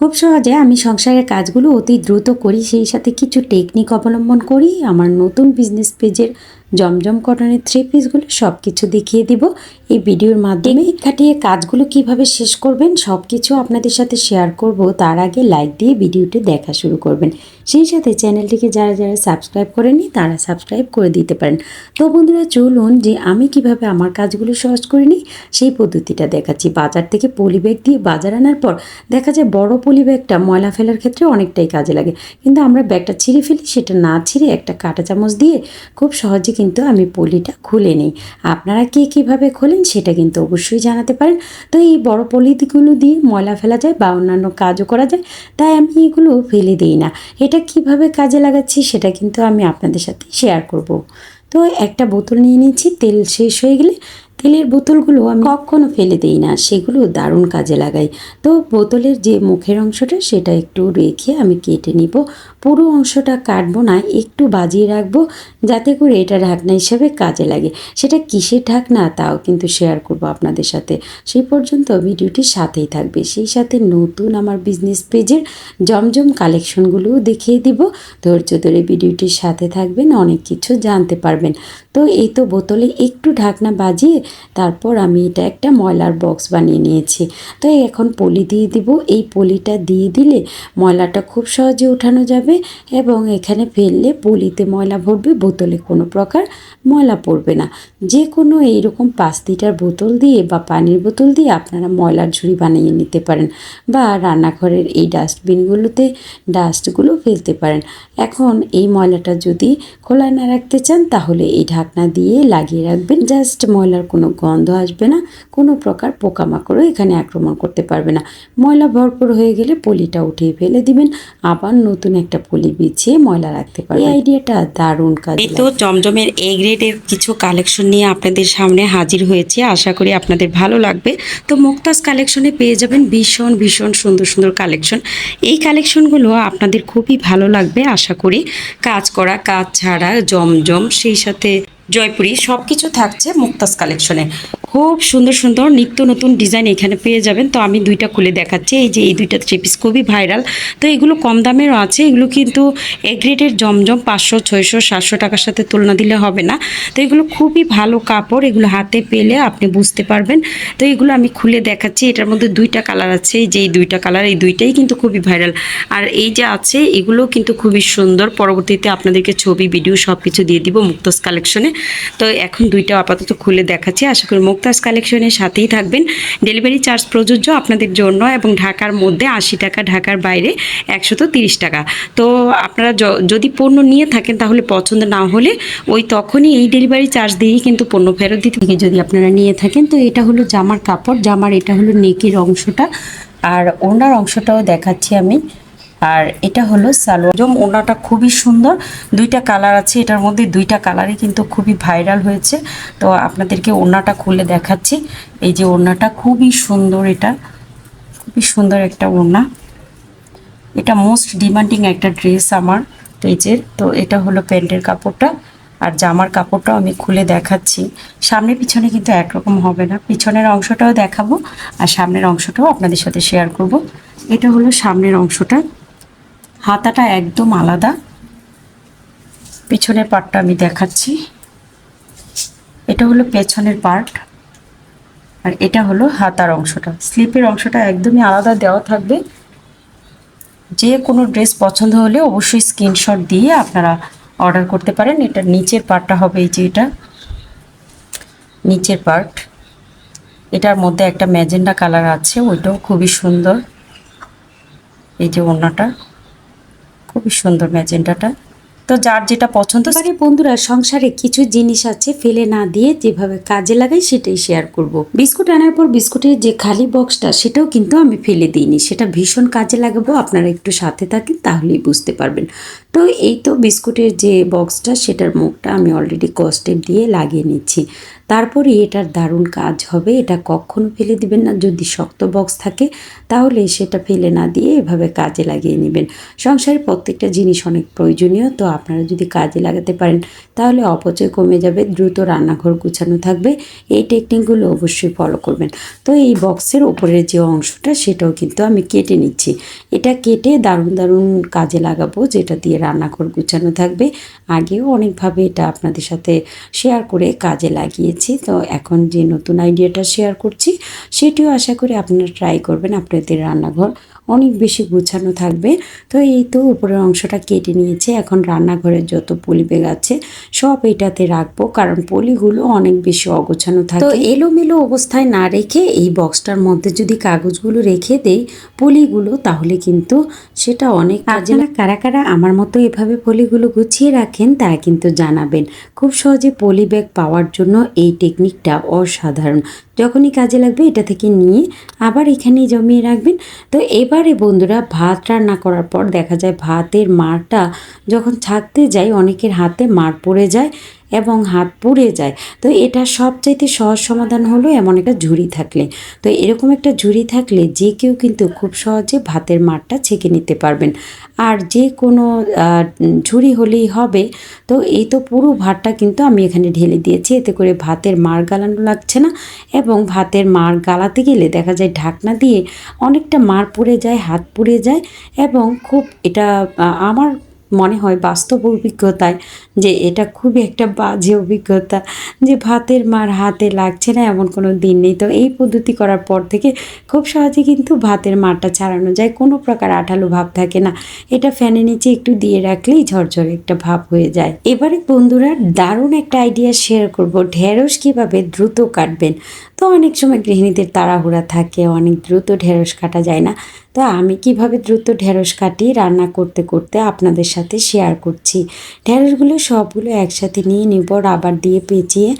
খুব সহজে আমি সংসারের কাজগুলো অতি দ্রুত করি, সেই সাথে কিছু টেকনিক অবলম্বন করি, আমার নতুন বিজনেস পেজের জমজম কটনের থ্রি পিসগুলো সব কিছু দেখিয়ে দিব। এই ভিডিওর মাধ্যমে খাটিয়ে কাজগুলো কীভাবে শেষ করবেন সব কিছু আপনাদের সাথে শেয়ার করব। তার আগে লাইক দিয়ে ভিডিওটি দেখা শুরু করবেন। সেই সাথে চ্যানেলটিকে যারা যারা সাবস্ক্রাইব করেনি তারা সাবস্ক্রাইব করে দিতে পারেন। তো বন্ধুরা চলুন যে আমি কীভাবে আমার কাজগুলো সহজ করে নিই সেই পদ্ধতিটা দেখাচ্ছি। বাজার থেকে পলি ব্যাগ দিয়ে বাজার আনার পর দেখা যায় বড় পলি ব্যাগটা ময়লা ফেলার ক্ষেত্রে অনেকটাই কাজে লাগে। কিন্তু আমরা ব্যাগটা ছিঁড়ে ফেলি সেটা না ছিঁড়ে একটা কাঁটা চামচ দিয়ে খুব সহজে কিন্তু আমি পলিটা খুলে নিই। আপনারা কে কীভাবে খোলেন সেটা কিন্তু অবশ্যই জানাতে পারেন। তো এই বড় পলিগুলো দিয়ে ময়লা ফেলা যায় বা অন্যান্য কাজও করা যায়, তাই আমি এগুলো ফেলে দিই না। এটা কীভাবে কাজে লাগাচ্ছি সেটা কিন্তু আমি আপনাদের সাথে শেয়ার করব। তো একটা বোতল নিয়ে নিচ্ছি তেল শেষ হয়ে গেলে তেলের বোতলগুলো আমি কখনো ফেলে দিই না, সেগুলো দারুণ কাজে লাগাই তো বোতলের যে মুখের অংশটা সেটা একটু রেখে আমি কেটে নিব। পুরো অংশটা কাটবো না, একটু বাজিয়ে রাখব যাতে করে এটা ঢাকনা হিসেবে কাজে লাগে। সেটা কিসের ঢাকনা তাও কিন্তু শেয়ার করব আপনাদের সাথে। সেই পর্যন্ত ভিডিওটির সাথেই থাকবে। সেই সাথে নতুন আমার বিজনেস পেজের জমজম কালেকশনগুলোও দেখিয়ে দিব। ধৈর্য ধরে ভিডিওটির সাথে থাকবেন, অনেক কিছু জানতে পারবেন। তো এই তো বোতলে একটু ঢাকনা বাজিয়ে তারপর আমি এটা একটা ময়লার বক্স বানিয়ে নিয়েছি। তো এখন পলি দিয়ে দিব। এই পলিটা দিয়ে দিলে ময়লাটা খুব সহজে ওঠানো যাবে। এবং এখানে ফেললে পলিতে ময়লা ভরবে বোতলে কোনো প্রকার ময়লা পড়বে না। যে কোনো এইরকম পাঁচ লিটার বোতল দিয়ে বা পানির বোতল দিয়ে আপনারা ময়লার ঝুড়ি বানিয়ে নিতে পারেন বা রান্নাঘরের এই ডাস্টবিনগুলোতে ডাস্টগুলো ফেলতে পারেন। এখন এই ময়লাটা যদি খোলা না রাখতে চান তাহলে এই ঢাকনা দিয়ে লাগিয়ে রাখবেন। জাস্ট ময়লার কোনো গন্ধ আসবে না কোনো প্রকার পোকামাকড়ও এখানে আক্রমণ করতে পারবে না। ময়লা ভরপুর হয়ে গেলে পলিটা উঠিয়ে ফেলে দিবেন আবার নতুন একটা পলি বিছিয়ে ময়লা রাখতে পারবেন। এই আইডিয়াটা দারুণ কাজ এই তো জমজমের এ গ্রেডের কিছু কালেকশন নিয়ে আপনাদের সামনে হাজির হয়েছে। আশা করি আপনাদের ভালো লাগবে। তো মুক্তাজ কালেকশনে পেয়ে যাবেন ভীষণ ভীষণ সুন্দর সুন্দর কালেকশন এই কালেকশনগুলো আপনাদের খুবই ভালো লাগবে। আশা করি কাজ করা, কাজ ছাড়া জমজম, সেই সাথে জয়পুরি সব কিছু থাকছে মুক্তাস কালেকশনে। খুব সুন্দর সুন্দর নিত্য নতুন ডিজাইন এখানে পেয়ে যাবেন। তো আমি দুইটা খুলে দেখাচ্ছি। এই যে এই দুইটা থ্রি পিস খুবই ভাইরাল তো এগুলো কম দামেরও আছে। এগুলো কিন্তু এ গ্রেডের জমজম পাঁচশো, ছয়শো, সাতশো টাকার সাথে তুলনা দিলে হবে না। তো এগুলো খুবই ভালো কাপড়। এগুলো হাতে পেলে আপনি বুঝতে পারবেন। তো এগুলো আমি খুলে দেখাচ্ছি। এটার মধ্যে দুইটা কালার আছে। এই যে এই দুইটা কালার, এই দুইটাই কিন্তু খুবই ভাইরাল আর এই যে আছে এগুলো কিন্তু খুবই সুন্দর। পরবর্তীতে আপনাদেরকে ছবি ভিডিও সব কিছু দিয়ে দিব মুক্তাজ কালেকশনে। তো এখন দুইটা আপাতত খুলে দেখাচ্ছি। আশা করি মুক্তাজ কালেকশনের সাথেই থাকবেন। ডেলিভারি চার্জ প্রযোজ্য আপনাদের জন্য এবং ঢাকার মধ্যে আশি টাকা, ঢাকার বাইরে একশত তিরিশ টাকা। তো আপনারা যদি পণ্য নিয়ে থাকেন তাহলে পছন্দ না হলে ওই তখনই এই ডেলিভারি চার্জ দিয়েই কিন্তু পণ্য ফেরত দিতে যদি আপনারা নিয়ে থাকেন, তো এটা হলো জামার কাপড়, জামার এটা হলো নেকির অংশটা। আর ওনার অংশটাও দেখাচ্ছি আমি। আর এটা হলো সালোয়ার। জম ওনাটা খুবই সুন্দর। দুইটা কালার আছে, এটার মধ্যে দুইটা কালারই কিন্তু খুবই ভাইরাল হয়েছে। তো আপনাদেরকে ওনাটা খুলে দেখাচ্ছি। এই যে ওনাটা খুবই সুন্দর এটা। খুবই সুন্দর একটা ওড়না। এটা মোস্ট ডিমান্ডিং একটা ড্রেস আমার পেজের তো এটা হলো প্যান্টের কাপড়টা। আর জামার কাপড়টাও আমি খুলে দেখাচ্ছি। সামনে পিছনে কিন্তু একরকম হবে না। পিছনের অংশটাও দেখাবো, আর সামনের অংশটাও আপনাদের সাথে শেয়ার করব। এটা হলো সামনের অংশটা। হাতাটা একদম আলাদা। পেছনের পার্টটা আমি দেখাচ্ছি। এটা হলো পেছনের পার্ট আর এটা হলো হাতার অংশটা। স্লিপের অংশটা একদমই আলাদা দেওয়া থাকবে। যে কোনো ড্রেস পছন্দ হলে অবশ্যই স্ক্রিনশট দিয়ে আপনারা অর্ডার করতে পারেন। এটা নিচের পার্টটা হবে এই যে এটা। নিচের পার্ট এটার মধ্যে একটা ম্যাজেন্ডা কালার আছে, ওইটাও খুবই সুন্দর। এই যে ওড়নাটা। খুবই সুন্দর ম্যাজেন্ডাটা তো যার যেটা পছন্দ এবারে বন্ধুরা, সংসারে কিছু জিনিস আছে ফেলে না দিয়ে যেভাবে কাজে লাগাই সেটাই শেয়ার করব। বিস্কুট আনার পর বিস্কুটের যে খালি বক্সটা সেটাও কিন্তু আমি ফেলে দিইনি। সেটা ভীষণ কাজে লাগাবো, আপনারা একটু সাথে থাকেন, তাহলেই বুঝতে পারবেন। তো এই তো বিস্কুটের যে বক্সটা, সেটার মুখটা আমি অলরেডি কস্টেপ দিয়ে লাগিয়ে নিচ্ছি। তারপরে এটার দারুণ কাজ হবে, এটা কখনো ফেলে দিবেন না। যদি শক্ত বক্স থাকে, তাহলে সেটা ফেলে না দিয়ে এভাবে কাজে লাগিয়ে নেবেন। সংসারের প্রত্যেকটা জিনিস অনেক প্রয়োজনীয়, তো আপনারা যদি কাজে লাগাতে পারেন, তাহলে অপচয় কমে যাবে, দ্রুত রান্নাঘর গুছানো থাকবে। এই টেকনিকগুলো অবশ্যই ফলো করবেন। তো এই বক্সের ওপরের যে অংশটা, সেটাও কিন্তু আমি কেটে নিচ্ছি। এটা কেটে দারুণ দারুণ কাজে লাগাবো, যেটা দিয়ে রান্নাঘর গুছানো থাকবে। আগেও অনেকভাবে এটা আপনাদের সাথে শেয়ার করে কাজে লাগিয়েছি। তো এখন যে নতুন আইডিয়াটা শেয়ার করছি, সেটিও আশা করি আপনারা ট্রাই করবেন আপনাদের রান্নাঘর অনেক বেশি গুছানো থাকবে। তো এই তো উপরের অংশটা কেটে নিয়েছে। এখন রান্নাঘরের যত পলি ব্যাগ আছে সব এটাতে রাখব। কারণ পলিগুলো অনেক বেশি অগোছানো থাকে। তো এলোমেলো অবস্থায় না রেখে এই বক্সটার মধ্যে যদি কাগজগুলো রেখে দেই পলিগুলো তাহলে কিন্তু সেটা অনেক কাজে। কারা কারা আমার মতো এভাবে পলিগুলো গুছিয়ে রাখেন তা কিন্তু জানাবেন। খুব সহজে পলি ব্যাগ পাওয়ার জন্য এই টেকনিকটা অসাধারণ। যখনই কাজে লাগবে এটা থেকে নিয়ে আবার এখানেই জমিয়ে রাখবেন। তো এবারে বন্ধুরা ভাত রান্না করার পর দেখা যায় ভাতের মারটা যখন ছাকতে যায় অনেকের হাতে মার পড়ে যায়। এবং হাত পুড়ে যায়। তো এটা সবচাইতে সহজ সমাধান হলো এমন একটা ঝুড়ি থাকলে। তো এরকম একটা ঝুড়ি থাকলে যে কেউ কিন্তু খুব সহজে ভাতের মারটা ছেঁকে নিতে পারবেন। আর যে কোনো ঝুড়ি হলেই হবে। তো এই তো পুরো ভাতটা কিন্তু আমি এখানে ঢেলে দিয়েছি। এতে করে ভাতের মার গালানো লাগছে না এবং ভাতের মার গালাতে গেলে দেখা যায় ঢাকনা দিয়ে অনেকটা মার পুড়ে যায়, হাত পুড়ে যায় এবং খুব এটা আমার মনে হয় বাস্তব অভিজ্ঞতায় যে এটা খুবই একটা বাজে অভিজ্ঞতা যে ভাতের মার হাতে লাগছে না এমন কোনো দিন নেই। তো এই পদ্ধতি করার পর থেকে খুব সহজে কিন্তু ভাতের মারটা ছাড়ানো যায়। কোনো প্রকার আঠালো ভাব থাকে না। এটা ফ্যানের নিচে একটু দিয়ে রাখলেই ঝরঝরে একটা ভাব হয়ে যায়। এবারে বন্ধুরা দারুণ একটা আইডিয়া শেয়ার করব। ঢেঁড়স কীভাবে দ্রুত কাটবেন? তো অনেক সময় গৃহিণীদের তাড়াহুড়া থাকে, অনেক দ্রুত ঢেঁড়স কাটা যায় না। তো আমি কীভাবে দ্রুত ঢেঁড়স কাটি রান্না করতে করতে আপনাদের সাথে শেয়ার করছি। ঢেঁড়সগুলো সবগুলো একসাথে নিয়ে নিব রাবার দিয়ে পেঁচিয়ে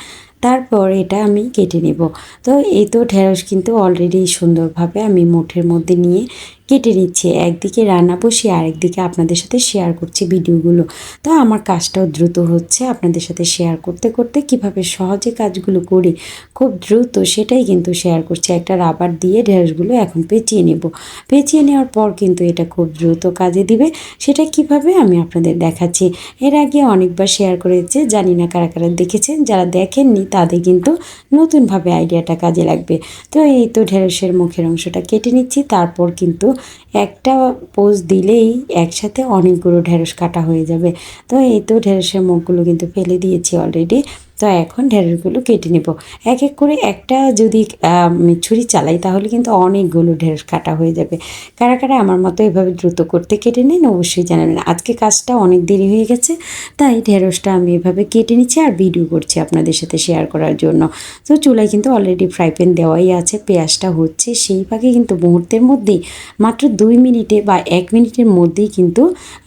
তারপর এটা আমি কেটে নেব। তো এই তো ঢেঁড়স কিন্তু অলরেডি সুন্দরভাবে আমি মুঠের মধ্যে নিয়ে কেটে নিচ্ছি, একদিকে রান্না বসিয়ে আরেকদিকে আপনাদের সাথে শেয়ার করছি ভিডিওগুলো। তো আমার কাজটাও দ্রুত হচ্ছে আপনাদের সাথে শেয়ার করতে করতে কীভাবে সহজে কাজগুলো করি, খুব দ্রুত সেটাই কিন্তু শেয়ার করছি। একটা রাবার দিয়ে ঢেঁড়সগুলো এখন পেঁচিয়ে নেব। পেঁচিয়ে নেওয়ার পর কিন্তু এটা খুব দ্রুত কাজে দিবে। সেটা কীভাবে আমি আপনাদের দেখাচ্ছি। এর আগে অনেকবার শেয়ার করেছে, জানি না কারা কারা দেখেছেন, যারা দেখেননি তাদের কিন্তু নতুনভাবে আইডিয়াটা কাজে লাগবে। তো এই তো ঢেঁড়সের মুখের অংশটা কেটে নিচ্ছি, তারপর কিন্তু একটা পোজ দিলেই একসাথে অনেকগুলো ঢেঁড়স কাটা হয়ে যাবে। তো এই তো ঢেঁড়সের মুখগুলো কিন্তু ফেলে দিয়েছি অলরেডি তো এখন ঢেঁড়সগুলো কেটে নেব। এক এক করে একটা যদি ছুরি চালাই, তাহলে কিন্তু অনেকগুলো ঢেঁড়স কাটা হয়ে যাবে। কারা কারা আমার মতো এভাবে দ্রুত করতে কেটে নেন, অবশ্যই জানাবেন। আজকে কাজটা অনেক দেরি হয়ে গেছে, তাই ঢেঁড়সটা আমি এভাবে কেটে নিচ্ছি আর ভিডিও করছি আপনাদের সাথে শেয়ার করার জন্য। তো চুলায় কিন্তু অলরেডি ফ্রাই প্যান দেওয়াই আছে, পেঁয়াজটা হচ্ছে সেই ফাঁকে কিন্তু মুহূর্তের মধ্যেই, মাত্র দুই মিনিটে বা এক মিনিটের মধ্যেই কিন্তু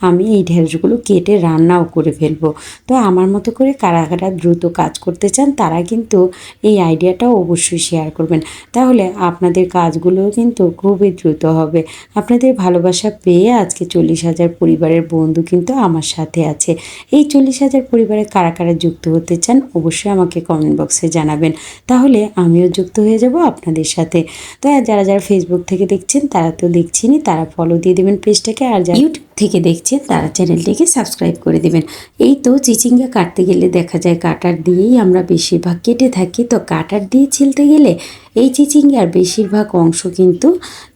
আমি এই ঢেঁড়সগুলো কেটে রান্নাও করে ফেলব। তো আমার মতো করে কারা কারা দ্রুত কাজ করতে চান, তারা কিন্তু এই আইডিয়াটাও অবশ্যই শেয়ার করবেন। তাহলে আপনাদের কাজগুলোও কিন্তু খুবই দ্রুত হবে। আপনাদের ভালোবাসা পেয়ে আজকে চল্লিশ হাজার পরিবারের বন্ধু কিন্তু আমার সাথে আছে। এই চল্লিশ হাজার পরিবারে কারা কারা যুক্ত হতে চান, অবশ্যই আমাকে কমেন্ট বক্সে জানাবেন। তাহলে আমিও যুক্ত হয়ে যাব আপনাদের সাথে। তো যারা যারা ফেসবুক থেকে দেখছেন, তারা তো দেখছেনই, তারা ফলো দিয়ে দেবেন পেজটাকে আর যারা ইউটিউব থেকে দেখছেন, তারা চ্যানেলটিকে সাবস্ক্রাইব করে দেবেন। এই তো চিচিঙ্গা কাটতে গেলে দেখা যায় কাটার দিয়েই আমরা বেশিরভাগ কেটে থাকি। তো কাটার দিয়ে ছিলতে গেলে এই চিচিঙ্গার বেশিরভাগ অংশ কিন্তু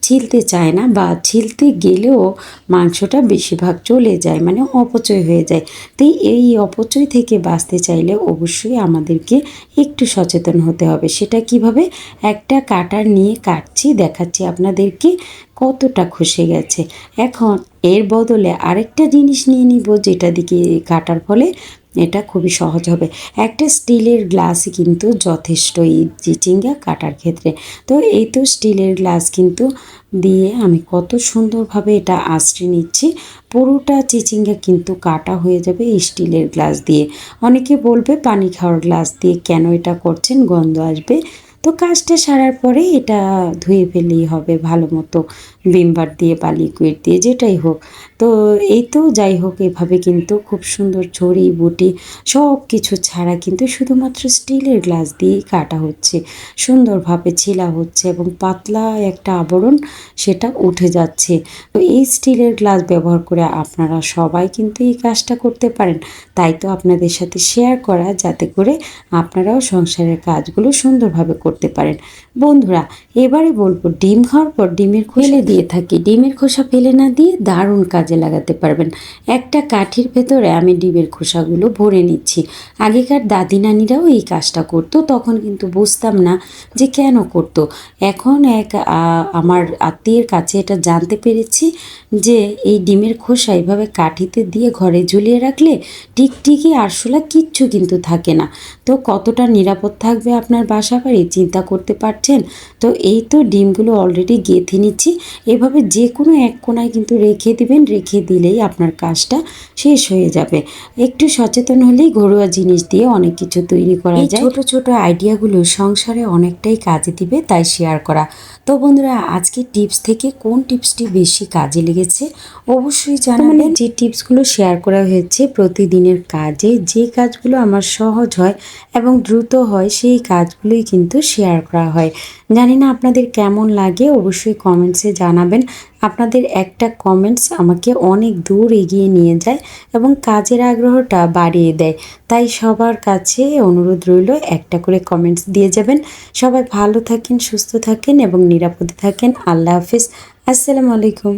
ছিলতে চায় না বা ছিলতে গেলেও মাংসটা বেশিরভাগ চলে যায় মানে অপচয় হয়ে যায়। তাই এই অপচয় থেকে বাঁচতে চাইলে অবশ্যই আমাদেরকে একটু সচেতন হতে হবে। সেটা কীভাবে? একটা কাটার নিয়ে কাটছি, দেখাচ্ছি আপনাদেরকে কতটা খসে গেছে। এখন এর বদলে আরেকটা জিনিস নিয়ে নিব, যেটা দিকে কাটার ফলে এটা খুবই সহজ হবে। একটা স্টিলের গ্লাসই কিন্তু যথেষ্ট এই চিচিঙ্গা কাটার ক্ষেত্রে। তো এই তো স্টিলের গ্লাস কিন্তু দিয়ে আমি কত সুন্দরভাবে এটা আঁচড়ে নিচ্ছি। পুরোটা চিচিঙ্গা কিন্তু কাটা হয়ে যাবে স্টিলের গ্লাস দিয়ে। অনেকে বলবে, পানি খাওয়ার গ্লাস দিয়ে কেন এটা করছেন? গন্ধ আসবে। তো কাজটা সারার পরে এটা ধুয়ে ফেললেই হবে ভালো মতো। ভিমবার দিয়ে বা লিকুইড দিয়ে, যেটাই হোক। তো এই তো যাই হোক, এভাবে কিন্তু খুব সুন্দর ছড়ি, বুটি সব কিছু ছাড়া কিন্তু শুধুমাত্র স্টিলের গ্লাস দিয়েই কাটা হচ্ছে। সুন্দরভাবে ছিলা হচ্ছে এবং পাতলা একটা আবরণ সেটা উঠে যাচ্ছে। তো এই স্টিলের গ্লাস ব্যবহার করে আপনারা সবাই কিন্তু এই কাজটা করতে পারেন। তাই তো আপনাদের সাথে শেয়ার করা, যাতে করে আপনারাও সংসারের কাজগুলো সুন্দরভাবে করতে পারেন। বন্ধুরা, এবারে বলব, ডিম খাওয়ার পর ডিমের খোসা দিয়ে থাকি। ডিমের খোসা ফেলে না দিয়ে দারুণ কাজে লাগাতে পারবেন। একটা কাঠির ভেতরে আমি ডিমের খোসাগুলো ভরে নিচ্ছি। আগেকার দাদি নানিরাও এই কাজটা করতো, তখন কিন্তু বুঝতাম না যে কেন করতো। এখন এক আমার আত্মীয়ের কাছে এটা জানতে পেরেছি যে এই ডিমের খোসা এইভাবে কাঠিতে দিয়ে ঘরে ঝুলিয়ে রাখলে টিকটিকি আরশোলা কিচ্ছু কিন্তু থাকে না। তো কতটা নিরাপদ থাকবে আপনার বাসা বাড়ি চিন্তা করতে পারছেন? তো এই তো ডিমগুলো অলরেডি গেঁথে নিচ্ছি। এভাবে যে কোনো এক কোনায় কিন্তু রেখে দিবেন রেখে দিলেই আপনার কাজটা শেষ হয়ে যাবে। একটু সচেতন হলেই ঘরোয়া জিনিস দিয়ে অনেক কিছু তৈরি করা যায়। ছোট ছোট আইডিয়াগুলো সংসারে অনেকটাই কাজে দিবে তাই শেয়ার করা। তো বন্ধুরা আজকে টিপস থেকে কোন টিপসটি বেশি কাজে লেগেছে অবশ্যই জানাবেন। যে টিপসগুলো শেয়ার করা হয়েছে প্রতিদিনের কাজে যে কাজগুলো আমার সহজ হয় এবং দ্রুত হয় সেই কাজগুলোই কিন্তু শেয়ার করা হয়। জানি না আপনাদের কেমন লাগে অবশ্যই কমেন্টসে জানাবেন। আপনাদের একটা কমেন্টস আমাকে অনেক দূর এগিয়ে নিয়ে যায় এবং কাজের আগ্রহটা বাড়িয়ে দেয়। তাই সবার কাছে অনুরোধ রইল একটা করে কমেন্টস দিয়ে যাবেন। সবাই ভালো থাকেন, সুস্থ থাকেন এবং নিরাপদে থাকেন। আল্লাহ হাফিজ। আসসালামু আলাইকুম।